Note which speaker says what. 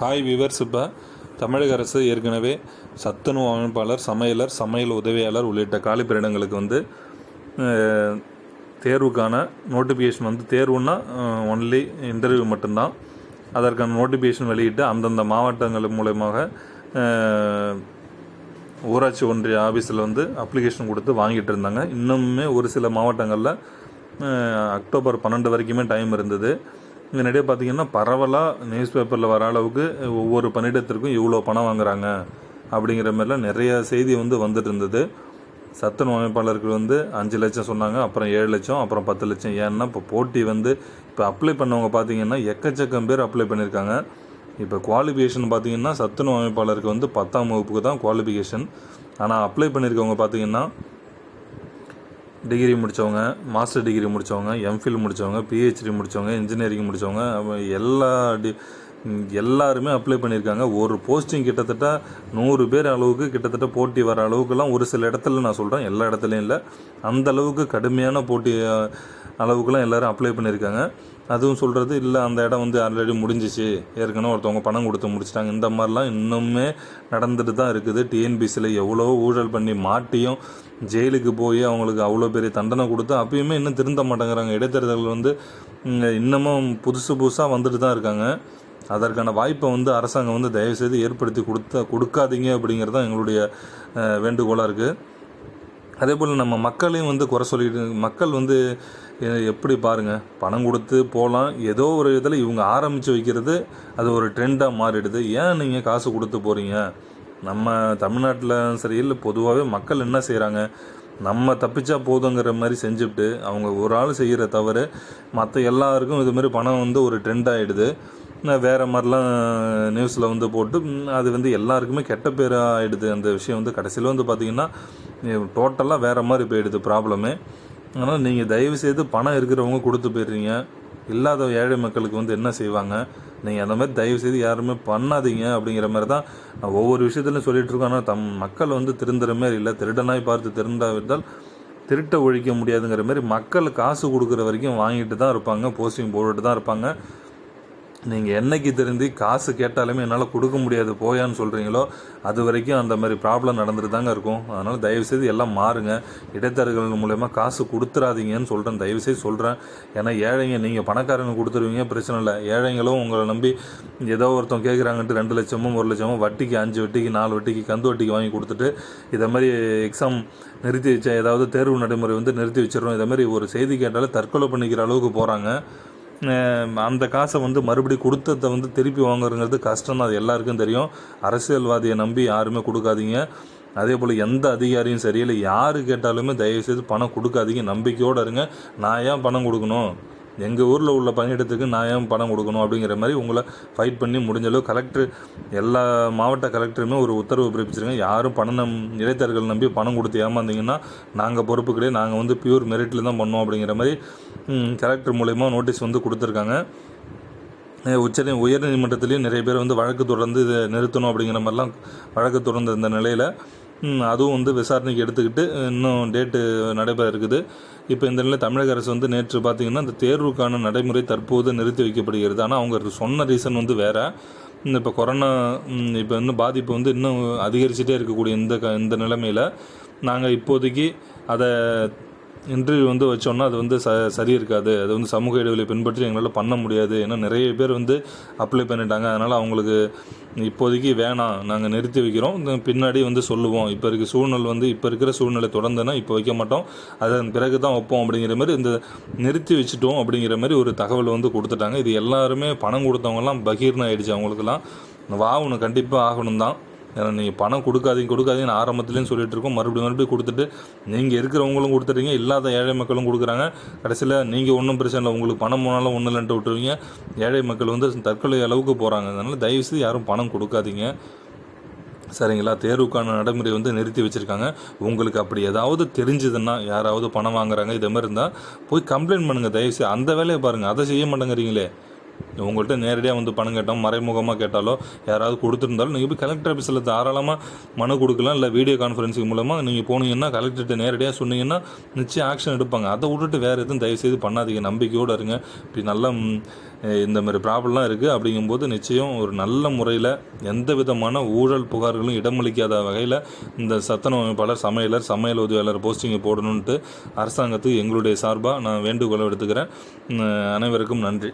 Speaker 1: Hi விவர் இப்போ தமிழக அரசு ஏற்கனவே சத்துணவு அமைப்பாளர் சமையலர் சமையல் உதவியாளர் உள்ளிட்ட காலிப்பிரிடங்களுக்கு வந்து தேர்வுக்கான நோட்டிஃபிகேஷன் வந்து தேர்வுன்னா ஒன்லி இன்டர்வியூ மட்டும்தான். அதற்கான நோட்டிஃபிகேஷன் வெளியிட்டு அந்தந்த மாவட்டங்கள் மூலயமாக ஊராட்சி ஒன்றிய ஆஃபீஸில் வந்து அப்ளிகேஷன் கொடுத்து வாங்கிட்டு இருந்தாங்க. இன்னுமே ஒரு சில மாவட்டங்களில் அக்டோபர் பன்னெண்டு வரைக்குமே டைம் இருந்தது. இதனிடையே பார்த்தீங்கன்னா பரவலாக நியூஸ் பேப்பரில் வர அளவுக்கு ஒவ்வொரு பணியிடத்திற்கும் இவ்வளோ பணம் வாங்குறாங்க அப்படிங்கிற மாதிரிலாம் நிறைய செய்தி வந்து வந்துட்டு இருந்தது. சத்துணவு அமைப்பாளருக்கு வந்து அஞ்சு லட்சம் சொன்னாங்க அப்புறம் ஏழு லட்சம் அப்புறம் பத்து லட்சம். ஏன்னா இப்போ போட்டி வந்து இப்போ அப்ளை பண்ணவங்க பார்த்தீங்கன்னா எக்கச்சக்கம் பேர் அப்ளை பண்ணியிருக்காங்க. இப்போ குவாலிஃபிகேஷன் பார்த்தீங்கன்னா சத்துணவு அமைப்பாளருக்கு வந்து பத்தாம் வகுப்புக்கு தான் குவாலிஃபிகேஷன் ஆனால் அப்ளை பண்ணியிருக்கவங்க பார்த்தீங்கன்னா டிகிரி முடித்தவங்க மாஸ்டர் டிகிரி முடித்தவங்க எம்ஃபில் முடித்தவங்க பிஹெச்டி முடித்தவங்க இன்ஜினியரிங் முடித்தவங்க எல்லா டி எல்லாருமே அப்ளை பண்ணியிருக்காங்க. ஒரு போஸ்டிங் கிட்டத்தட்ட நூறு பேர் அளவுக்கு கிட்டத்தட்ட போட்டி வர அளவுக்குலாம் ஒரு சில இடத்துல நான் சொல்கிறேன் எல்லா இடத்துலையும் இல்லை. அந்த அளவுக்கு கடுமையான போட்டி அளவுக்குலாம் எல்லோரும் அப்ளை பண்ணியிருக்காங்க. அதுவும் சொல்கிறது இல்லை அந்த இடம் வந்து ஆல்ரெடி முடிஞ்சிச்சு. ஏற்கனவே ஒருத்தவங்க பணம் கொடுத்து முடிச்சிட்டாங்க. இந்த மாதிரிலாம் இன்னுமே நடந்துட்டு தான் இருக்குது. டிஎன்பிசியில் எவ்வளோ ஊழல் பண்ணி மாட்டியும் ஜெயிலுக்கு போய் அவங்களுக்கு அவ்வளோ பெரிய தண்டனை கொடுத்து அப்பயுமே இன்னும் திருந்த மாட்டேங்கிறாங்க. இடைத்தேர்தல்கள் வந்து இன்னமும் புதுசு புதுசாக வந்துட்டு தான் இருக்காங்க. அதற்கான வாய்ப்பை வந்து அரசாங்கம் வந்து தயவுசெய்து ஏற்படுத்தி கொடுத்த கொடுக்காதீங்க அப்படிங்கிறது தான் எங்களுடைய வேண்டுகோளாக இருக்குது அதே போல் நம்ம மக்களையும் வந்து குறை சொல்லிட்டு மக்கள் வந்து எப்படி பாருங்கள் பணம் கொடுத்து போகலாம் ஏதோ ஒரு இதில் இவங்க ஆரம்பித்து வைக்கிறது அது ஒரு ட்ரெண்டாக மாறிடுது. ஏன் நீங்கள் காசு கொடுத்து போகிறீங்க நம்ம தமிழ்நாட்டில் சரி இல்லை பொதுவாகவே மக்கள் என்ன செய்கிறாங்க நம்ம தப்பிச்சா போதுங்கிற மாதிரி செஞ்சுட்டு அவங்க ஒரு ஆள் செய்கிற தவறு மற்ற எல்லாருக்கும் இது மாதிரி பணம் வந்து ஒரு ட்ரெண்ட் ஆகிடுது வேறு மாதிரிலாம் நியூஸில் வந்து போட்டு அது வந்து எல்லாருக்குமே கெட்ட பேர் ஆகிடுது அந்த விஷயம் வந்து கடைசியில் வந்து பார்த்திங்கன்னா டோட்டலாக வேறு மாதிரி போயிடுது ப்ராப்ளமே ஆனால் நீங்கள் தயவு செய்து பணம் இருக்கிறவங்க கொடுத்து போயிடுறீங்க. இல்லாத ஏழை மக்களுக்கு வந்து என்ன செய்வாங்க? நீங்கள் அந்த மாதிரி தயவு செய்து யாருமே பண்ணாதீங்க அப்படிங்கிற மாதிரி தான் நான் ஒவ்வொரு விஷயத்துலையும் சொல்லிகிட்டு இருக்கோம். ஆனால் தம் மக்கள் வந்து திருந்துற மாதிரி இல்லை. திருடனாய் பார்த்து திருந்தாவிட்டால் திருட்ட ஒழிக்க முடியாதுங்கிற மாதிரி மக்கள் காசு கொடுக்குற வரைக்கும் வாங்கிட்டு தான் இருப்பாங்க. போஸ்டிங் போட்டுட்டு தான் இருப்பாங்க. நீங்கள் என்னைக்கு திருந்தி காசு கேட்டாலுமே என்னால் கொடுக்க முடியாது போயான்னு சொல்கிறீங்களோ அது வரைக்கும் அந்த மாதிரி ப்ராப்ளம் நடந்துட்டு தாங்க இருக்கும். அதனால் தயவுசெய்து எல்லாம் மாறுங்க. இடைத்தரகர்கள் மூலயமா காசு கொடுத்துறாதீங்கன்னு சொல்கிறேன் தயவுசெய்து சொல்கிறேன் ஏன்னா ஏழைங்க நீங்கள் பணக்காரங்க கொடுத்துருவீங்க பிரச்சனை இல்லை. ஏழைங்களும் உங்களை நம்பி ஏதோ ஒருத்தன் கேட்குறாங்கன்ட்டு ரெண்டு லட்சமோ ஒரு லட்சமோ வட்டிக்கு அஞ்சு வட்டிக்கு நாலு வட்டிக்கு கந்து வட்டிக்கு வாங்கி கொடுத்துட்டு இதை மாதிரி எக்ஸாம் நிறுத்தி வச்ச ஏதாவது தேர்வு நடைமுறை வந்து நிறுத்தி வச்சிடறோம் இதை மாதிரி ஒரு செய்தி கேட்டாலே தற்கொலை பண்ணிக்கிற அளவுக்கு போகிறாங்க அந்த காசை வந்து மறுபடியும் கொடுத்ததை வந்து திருப்பி வாங்குறங்கிறது கஷ்டம் அது எல்லாருக்கும் தெரியும். அரசியல்வாதியை நம்பி யாருமே கொடுக்காதீங்க. அதே போல் எந்த அதிகாரியும் சரியில்லை யார் கேட்டாலுமே தயவுசெய்து பணம் கொடுக்காதீங்க. நம்பிக்கையோடு இருங்க. நான் ஏன் பணம் கொடுக்கணும்? எங்கள் ஊரில் உள்ள பணியிடத்துக்கு நான் ஏன் பணம் கொடுக்கணும் அப்படிங்கிற மாதிரி உங்களை ஃபைட் பண்ணி முடிஞ்ச அளவு கலெக்டர் எல்லா மாவட்ட கலெக்டருமே ஒரு உத்தரவு பிறப்பிச்சிருங்க. யாரும் பணம் நம் இடைத்தரகர்கள் நம்பி பணம் கொடுத்து ஏமாந்தீங்கன்னா நாங்கள் பொறுப்பு கிடையாது நாங்கள் வந்து பியூர் மெரிட்டில் தான் பண்ணோம் அப்படிங்கிற மாதிரி கலெக்டர் மூலயமா நோட்டீஸ் வந்து கொடுத்துருக்காங்க. அஹ் உச்ச உயர்நீதிமன்றத்திலையும் நிறைய பேர் வந்து வழக்கு தொடர்ந்து இதை நிறுத்தணும் அப்படிங்கிற மாதிரிலாம் வழக்கு தொடர்ந்து இந்த நிலையில் அதுவும் வந்து விசாரணைக்கு எடுத்துக்கிட்டு இன்னும் டேட்டு நடைபெற இருக்குது. இப்போ இந்த நிலையில் தமிழக அரசு வந்து நேற்று பார்த்திங்கன்னா இந்த தேர்வுக்கான நடைமுறை தற்போது நிறுத்தி வைக்கப்படுகிறது. ஆனால் அவங்க சொன்ன ரீசன் வந்து வேறு. இப்போ கொரோனா இப்போ இன்னும் பாதிப்பு வந்து இன்னும் அதிகரிச்சுட்டே இருக்கக்கூடிய இந்த க இந்த நிலைமையில் நாங்கள் இப்போதைக்கு அதை இன்டர்வியூ வந்து வச்சோன்னா அது வந்து ச சரி இருக்காது. அது வந்து சமூக இடைவெளி பின்பற்றி எங்களால் பண்ண முடியாது. ஏன்னா நிறைய பேர் வந்து அப்ளை பண்ணிட்டாங்க. அதனால் அவங்களுக்கு இப்போதைக்கு வேணாம். நாங்கள் நிறுத்தி வைக்கிறோம். இந்த பின்னாடி வந்து சொல்லுவோம். இப்போ இருக்க சூழ்நிலை வந்து இப்போ இருக்கிற சூழ்நிலை தொடர்ந்துன்னா இப்போ வைக்க மாட்டோம். அதன் பிறகு தான் வைப்போம் அப்படிங்கிற மாதிரி இந்த நிறுத்தி வச்சுட்டோம் அப்படிங்கிற மாதிரி ஒரு தகவல் வந்து கொடுத்துட்டாங்க. இது எல்லாருமே பணம் கொடுத்தவங்கலாம் பகீர்னு ஆயிடுச்சு அவங்களுக்குலாம் ஒன்று கண்டிப்பாக ஆகணும் தான் நீங்கள் பணம் கொடுக்காதீங்க கொடுக்காதீங்கன்னு ஆரம்பத்துலேயும் சொல்லிட்டு இருக்கோம். மறுபடியும் மறுபடியும் கொடுத்துட்டு நீங்கள் இருக்கிறவங்களும் கொடுத்துட்றீங்க இல்லாத ஏழை மக்களும் கொடுக்குறாங்க. கடைசியில் நீங்கள் ஒன்றும் பிரச்சனை இல்லை உங்களுக்கு பணம் போனாலும் ஒன்றும் இல்லைன்ட்டு விட்டுருவீங்க. ஏழை மக்கள் வந்து தற்கொலை அளவுக்கு போகிறாங்க அதனால் தயவுசெய்து யாரும் பணம் கொடுக்காதீங்க. சரிங்களா? தேர்வுக்கான நடைமுறை வந்து நிறுத்தி வச்சுருக்காங்க. உங்களுக்கு அப்படி ஏதாவது தெரிஞ்சதுன்னா யாராவது பணம் வாங்குறாங்க இதே மாதிரி இருந்தால் போய் கம்ப்ளைண்ட் பண்ணுங்கள் தயவுசெய்து அந்த வேலையை பாருங்கள் அதை செய்ய மாட்டேங்கிறீங்களே. உங்கள்கிட்ட நேரடியாக வந்து பணம் கேட்டோம் மறைமுகமாக கேட்டாலோ யாராவது கொடுத்துருந்தாலும் நீங்கள் போய் கலெக்டர் ஆஃபீஸில் தாராளமாக மனு கொடுக்கலாம் இல்லை வீடியோ கான்ஃபரன்சிங் மூலமாக நீங்கள் போனீங்கன்னா கலெக்டர்கிட்ட நேரடியாக சொன்னீங்கன்னா நிச்சயம் ஆக்ஷன் எடுப்பாங்க. அதை விட்டுட்டு வேறு எதுவும் தயவுசெய்து பண்ணாதீங்க. நம்பிக்கையோடு இருங்க. இப்படி நல்ல இந்த மாதிரி ப்ராப்ளம்லாம் இருக்குது அப்படிங்கும்போது நிச்சயம் ஒரு நல்ல முறையில் எந்த விதமான ஊழல் புகார்களும் இடமளிக்காத வகையில் இந்த சத்தன அமைப்பாளர் சமையலர் சமையல் உதவியாளர் போஸ்டிங்கை போடணுன்ட்டு அரசாங்கத்துக்கு எங்களுடைய சார்பாக நான் வேண்டுகோளை எடுத்துக்கிறேன் அனைவருக்கும் நன்றி.